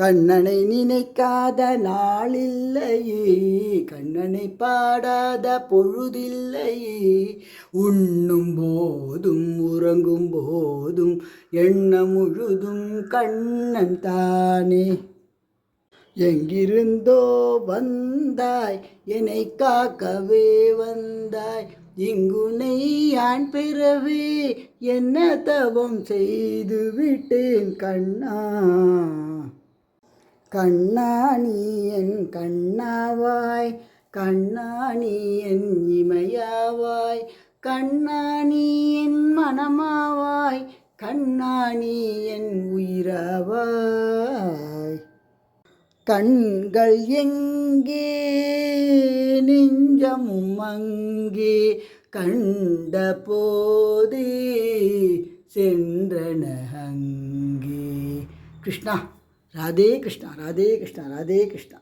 கண்ணனை நினைக்காத நாளில்லையே கண்ணனை பாடாத பொழுதில்லையே. உண்ணும் போதும் உறங்கும் போதும் எண்ணம் முழுதும் கண்ணன் தானே. எங்கிருந்தோ வந்தாய் என்னை காக்கவே வந்தாய். இங்குனை ஆண் பெறவே என்ன தவம் செய்து விட்டேன் கண்ணா. கண்ணாணி என் கண்ணாவாய் கண்ணாணி என் இமையாவாய் கண்ணாணி என் மனமாவாய் கண்ணாணி என் உயிராவாய். கண்கள் எங்கே நெஞ்சமும் அங்கே கண்ட போதே சென்றன அங்கே. கிருஷ்ணா. ராதே கிருஷ்ணா ராதே கிருஷ்ணா ராதே கிருஷ்ணா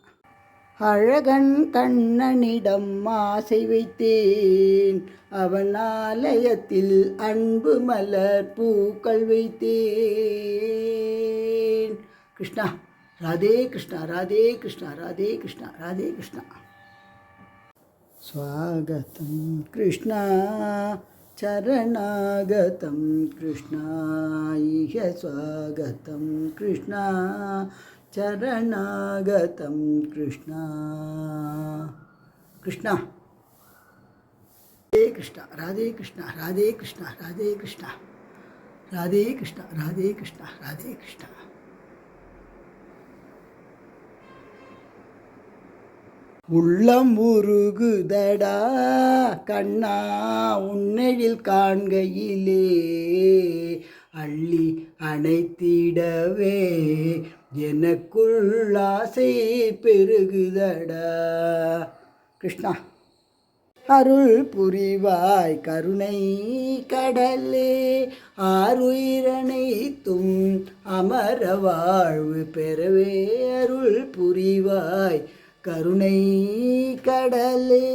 அழகன் கண்ணனிடம் ஆசை வைத்தேன் அவன் ஆலயத்தில் அன்பு மலர் பூக்கள் வைத்தேன் கிருஷ்ணா ராதே கிருஷ்ணா ராதே கிருஷ்ணா ராதே கிருஷ்ணா ராதே கிருஷ்ணா स्वागतं कृष्णा चरणागतं कृष्णा इह स्वागतं कृष्णा। चरणागतं कृष्णा। कृष्णा। राधे कृष्णा राधे कृष्णा राधे कृष्णा राधे कृष्णा। राधे कृष्णा राधे कृष्णा राधे कृष्णा। உள்ளம் உருகுதடா கண்ணா உன்னெழில் காண்கையிலே. அள்ளி அணைத்திடவே எனக்குள் ஆசை பெருகுதடா. கிருஷ்ணா. அருள் புரிவாய் கருணை கடலே ஆறுயிரனைத்தும் அமர வாழ்வு பெறவே அருள் புரிவாய் கருணை கடலே.